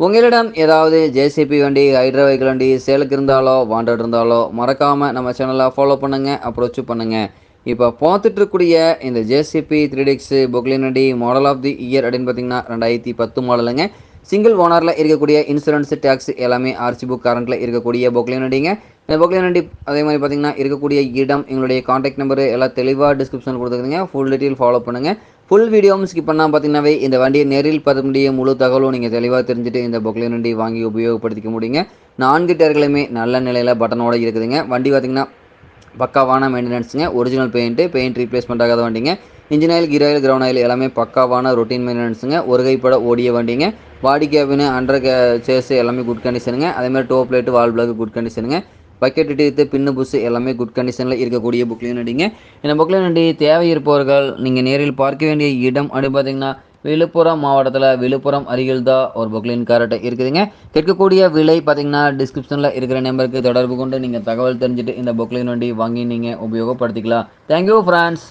உங்களிடம் ஏதாவது ஜேசிபி வண்டி ஹைட்ரா வெஹிக்கிள் வண்டி சேலுக்கு இருந்தாலோ வாண்டட் இருந்தாலோ மறக்காமல் நம்ம சேனலை ஃபாலோ பண்ணுங்கள் அப்ரோச் பண்ணுங்கள் இப்போ பார்த்துட்டு இருக்கக்கூடிய இந்த ஜேசிபி த்ரீ டிக்ஸ் பொக்லின் வண்டி மாடல் ஆஃப் தி இயர் அப்படின்னு பார்த்தீங்கன்னா ரெண்டாயிரத்தி பத்து மாடலுங்க சிங்கிள் ஓனரில் இருக்கக்கூடிய இன்சூரன்ஸ் டேக்ஸ் எல்லாமே ஆர்சி புக் கரண்ட்டில் இருக்கக்கூடிய பொக்லின் வண்டிங்க. இந்த பொக்லின் வண்டி அதே மாதிரி பார்த்தீங்கன்னா இருக்கக்கூடிய இடம் எங்களுடைய காண்டாக்ட் நம்பர் எல்லாம் தெளிவாக டிஸ்கிரிப்ஷன் கொடுத்துருக்குங்க ஃபுல் டீட்டெயில் ஃபாலோ பண்ணுங்கள் ஃபுல் வீடியோவும் ஸ்கிப் பண்ணால் பார்த்தீங்கன்னாவே இந்த வண்டியை நேரில் பார்த்த முடிய முழு தகவலும் நீங்கள் தெளிவாக தெரிஞ்சுட்டு இந்த பொக்லின் வண்டி வாங்கி உபயோகப்படுத்திக்க முடியுங்க. நான்கு டயர்களுமே நல்ல நிலையில் பட்டனோட இருக்குதுங்க. வண்டி பார்த்தீங்கன்னா பக்காவான மெயின்டெனன்ஸுங்க ஒரிஜினல் பெயிண்ட்டு பெயிண்ட் ரீப்ளேஸ்மெண்ட் ஆகாத வண்டிங்க. Engine oil gear oil ground oil எல்லாமே பக்காவான ரொட்டீன் மெயின்டெனன்ஸுங்க ஒரு கைப்பட ஓடிய வண்டிங்க. பாடி கேபின் அண்டர் கே சேஸ் எல்லாமே குட் கண்டிஷனுங்க அதேமாதிரி டோ பிளேட்டு வால் பிளாக் குட் கண்டிஷனுங்க பக்கெட் டீத்து பின்னு புஸ்ஸு எல்லாமே குட் கண்டிஷனில் இருக்கக்கூடிய புக்லையும் வண்டிங்க இந்த புக்லைன் வண்டி தேவை இருப்பவர்கள் நீங்கள் நேரில் பார்க்க வேண்டிய இடம் அப்படின்னு பார்த்தீங்கன்னா விழுப்புரம் மாவட்டத்தில் விழுப்புரம் அருகில் தான் ஒரு புக்லின் கார்ட்டை இருக்குதுங்க. கேட்கக்கூடிய விலை பார்த்தீங்கன்னா டிஸ்கிரிப்ஷனில் இருக்கிற நம்பருக்கு தொடர்பு கொண்டு நீங்கள் தகவல் தெரிஞ்சுட்டு இந்த புக்லின் வண்டி வாங்கி நீங்கள் உபயோகப்படுத்திக்கலாம். Thank you friends